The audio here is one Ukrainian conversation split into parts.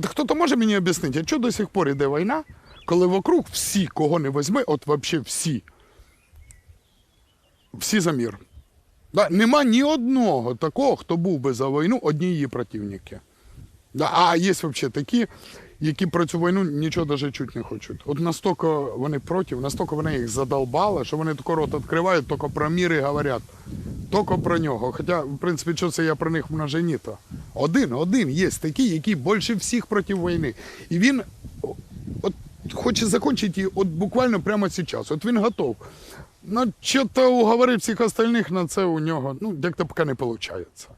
От хто-то може мені об'яснити, а чого до сих пор іде війна, коли вокруг всі, кого не возьми, от взагалі всі, всі за мір. Да, нема ні одного такого, хто був би за війну, одні її противники. Да, а є взагалі такі, які про цю війну нічого навіть чути не хочуть. От настільки вони проти, настільки вони їх задолбали, що вони тако рот відкривають, тільки про мір і говорять. Тільки про нього. Хоча, в принципі, що це я про них в множині то. Один, один є такий, який більше всіх проти війни. І він от, хоче закінчити її от буквально прямо зараз. От він готов. Ну, що-то уговорити всіх остальних на це у нього, ну, як-то поки не виходить.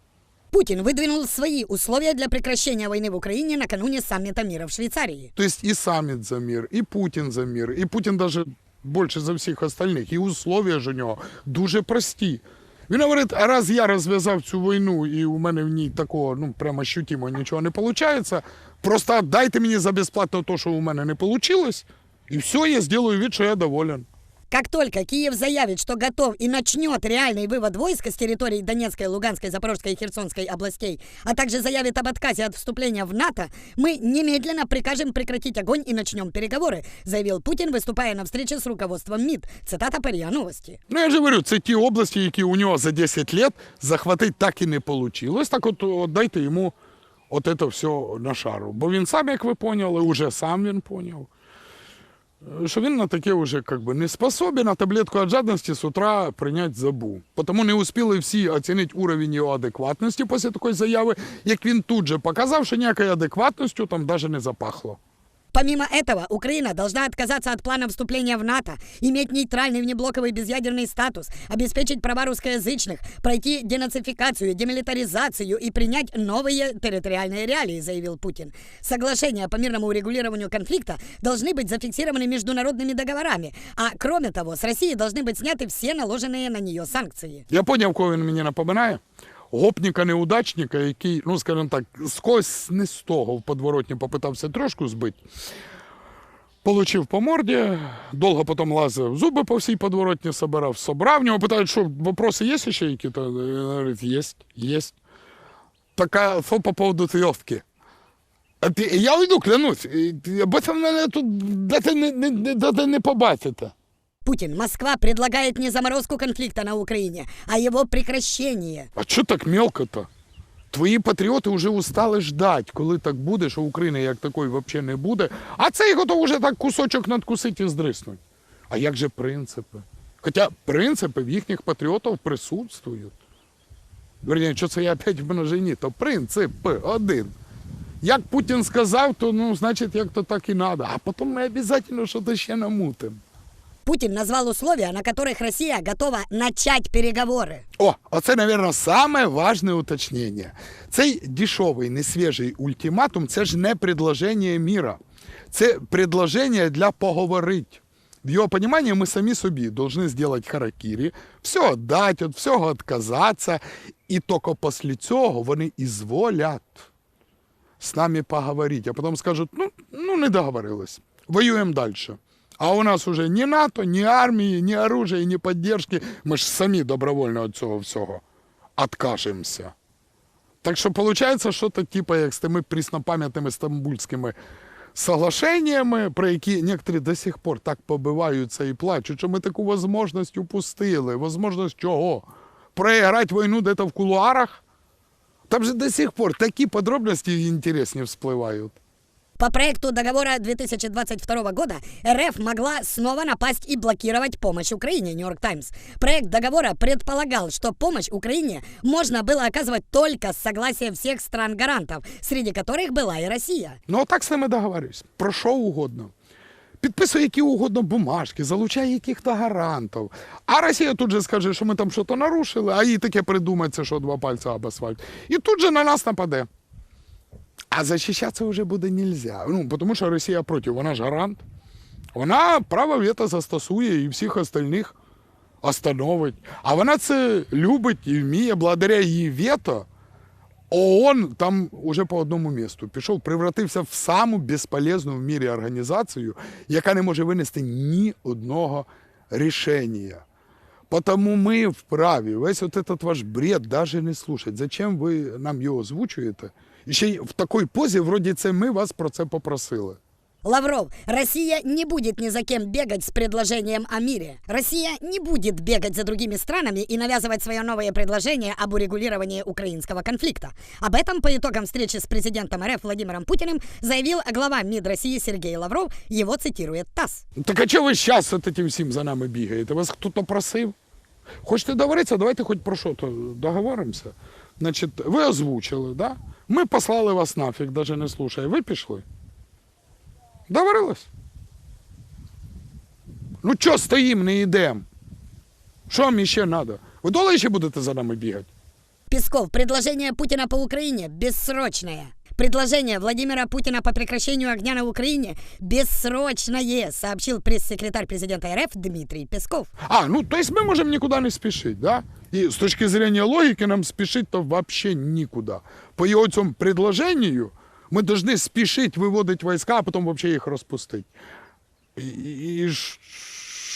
Путин выдвинул свои условия для прекращения войны в Украине накануне саммита мира в Швейцарии. То есть и саммит за мир, и Путін за мир, і Путін даже більше за всіх остальних. І условия ж у нього дуже прості. Він говорить, а раз я розв'язав цю війну, і у мене в ній такого, ну, прямо щутімо нічого не виходить, просто дайте мені за безплатно те, що у мене не вийшло, і все, я зроблю від, що я доволен. Как только Киев заявит, что готов и начнет реальный вывод войск с территорий Донецкой, Луганской, Запорожской и Херсонской областей, а также заявит об отказе от вступления в НАТО, мы немедленно прикажем прекратить огонь и начнем переговоры, заявил Путин, выступая на встрече с руководством МИД. Цитата по РИА Новости. Ну, я ж говорю, це ті області, які у нього за 10 років захватити так і не вийшло. Так от, от дайте йому от це все на шару. Бо він сам, як ви поняли, уже сам він поняв, Що він на таке вже как би, не способен, а таблетку від жадності з утра прийняти забув. Тому не успіли всі оцінити уровень його адекватності після такої заяви, як він тут же показав, що ніякої адекватності там навіть не запахло. Помимо этого, Украина должна отказаться от плана вступления в НАТО, иметь нейтральный внеблоковый безъядерный статус, обеспечить права русскоязычных, пройти денацификацию, демилитаризацию и принять новые территориальные реалии, заявил Путин. Соглашения по мирному урегулированию конфликта должны быть зафиксированы международными договорами, а кроме того, с России должны быть сняты все наложенные на нее санкции. Я поняв, кого він мені напоминає. Гопніка-неудачника, який, ну скажімо так, з когось не з того в подворотні попитався трошку збити. Получив по морді, довго потім лазив, зуби по всій подворотні собирав, собрав. В нього питають, що вопроси є ще які-то? Він говорить, є, є. Така що по поводу трьовки. Я уйду, клянусь, бо це мене тут дати не, не, не побачите. Путин, Москва предлагает не заморозку конфликта на Украине, а его прекращение. А що так мелко-то? Твої патріоти вже устали ждать, коли так буде, що України як такої взагалі не буде. А цей готов уже так кусочок надкусити і здриснуть. А як же принципи? Хоча принципи в їхніх патріотів присутствують. Верні, що це я опять в множині, то принципи один. Як Путін сказав, то ну, значить, як то так і треба. А потім ми обов'язково щось ще намутимо. Путин назвал условия, на которых Россия готова начать переговоры. О, оце, мабуть, саме важне уточнення. Цей дешевий, несвіжий ультиматум це ж не предложення міра. Це предложення для поговорити. В його розумінні ми самі собі повинні зробити харакірі, все дати, від всього відказатися, і тільки після цього вони ізволять з нами поговорити, а потім скажуть, ну, ну не договорились, воюємо далі. А у нас уже ні НАТО, ні армії, ні оружия, ні підтримки. Ми ж самі добровольно від цього всього откажемося. Так що виходить, що то типу, як з тими пріснопам'ятними стамбульськими соглашеннями, про які некоторі до сих пор так побиваються і плачуть, що ми таку можливість упустили. Возможність чого? Проіграти війну десь в кулуарах? Там же до сих пор такі подробності інтересні вспливають. По проекту договора 2022 года РФ могла снова напасть и блокировать помощь Украине, Нью-Йорк Таймс. Проект договора предполагал, что помощь Украине можно было оказывать только с согласия всех стран-гарантов, среди которых была и Россия. Ну, отак з ними договорюсь. Про що угодно. Підписує які угодно бумажки, залучає яких-то гарантів. А Росія тут же скаже, що ми там щось нарушили, а їй таке придумається, що два пальця об асфальт. І тут же на нас нападе. А захищатися вже буде нельзя. Ну, тому що Росія проти, вона ж гарант. Вона право вето застосує і всіх остальних остановить. А вона це любить і вміє, благодаря її вето. ООН там уже по одному місту пішов, превратився в саму безполезну в мірі організацію, яка не може винести ні одного рішення. Потому ми вправі весь от этот ваш бред даже не слушать. Зачем ви нам його озвучуєте? І ще й в такій позі, вроді це ми вас про це попросили. Лавров, Россия не будет ни за кем бегать с предложением о мире. Россия не будет бегать за другими странами и навязывать свое новое предложение об урегулировании украинского конфликта. Об этом по итогам встречи с президентом РФ Владимиром Путиным заявил глава МИД России Сергей Лавров, его цитирует ТАСС. Так а чого ви зараз от этим всім за нами бігаєте? Вас хтось просив? Хочете договоритися? Давайте хоч про що то договоримося. Значить, ви озвучили, да? Ми послали вас нафіг, навіть не слушає. Ви пішли. Договорились? Ну чого стоїм, не йдемо? Що вам ще треба? Ви доли ще будете за нами бігати? Песков, предложение Путина по Украине бессрочное. Предложение Владимира Путина по прекращению огня на Украине бессрочное, сообщил пресс-секретарь президента РФ Дмитрий Песков. А, ну то есть мы можем никуда не спешить, да? И с точки зрения логики нам спешить-то вообще никуда. По его цьому предложению мы должны спешить выводить войска, а потом вообще их распустить. И, и, и ш-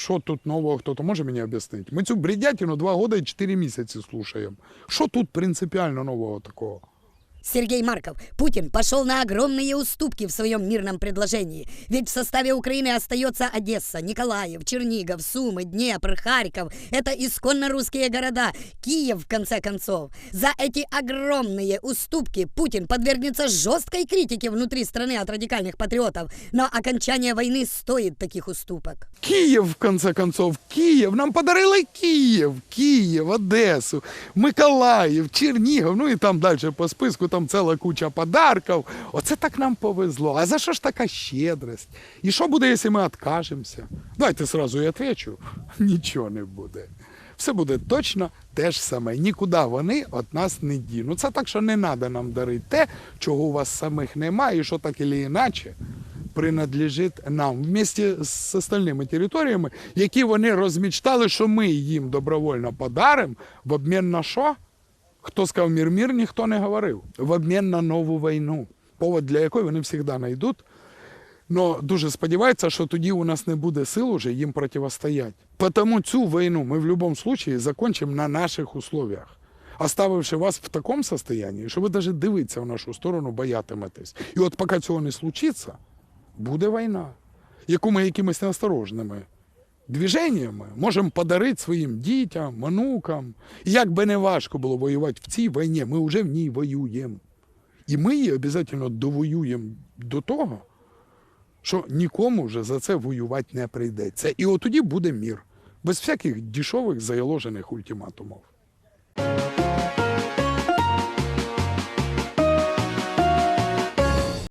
що тут нового, хто-то може мені об'яснити? Ми цю бредятину два года і чотири місяці слушаємо. Що тут принципіально нового такого? Сергей Марков, Путин пошел на огромные уступки в своем мирном предложении. Ведь в составе Украины остается Одесса, Николаев, Чернигов, Сумы, Днепр, Харьков. Это исконно русские города. Киев, в конце концов. За эти огромные уступки Путин подвергнется жесткой критике внутри страны от радикальных патриотов. Но окончание войны стоит таких уступок. Київ, в конце концов, Київ. Нам подарили Київ, Київ, Одесу, Миколаїв, Чернігів, ну і там далі по списку там ціла куча подарків. Оце так нам повезло. А за що ж така щедрость? І що буде, якщо ми відкажемося? Давайте сразу і відповідаю. Нічого не буде. Все буде точно те ж саме. Нікуди вони від нас не дінуть. Це так, що не треба нам дарити те, чого у вас самих немає, і що так і іначе принадлежить нам вместе з остальними територіями, які вони розмічтали, що ми їм добровольно подаримо в обмін на що? Хто сказав мір мір, ніхто не говорив. В обмін на нову війну. Повод для якої вони завжди знайдуть. Но дуже сподіваються, що тоді у нас не буде сил уже їм противостояти. Тому цю війну ми в будь-якому випадку закончимо на наших условиях. Оставивши вас в такому состоянии, що ви навіть дивитися в нашу сторону боятиметесь. І от поки цього не случиться, буде війна, яку ми якимись неосторожними движеннями можемо подарити своїм дітям, онукам. Як би не важко було воювати в цій війні, ми вже в ній воюємо. І ми її обов'язково довоюємо до того, що нікому вже за це воювати не прийдеться. І от тоді буде мір, без всяких дешевих заяложених ультиматумів.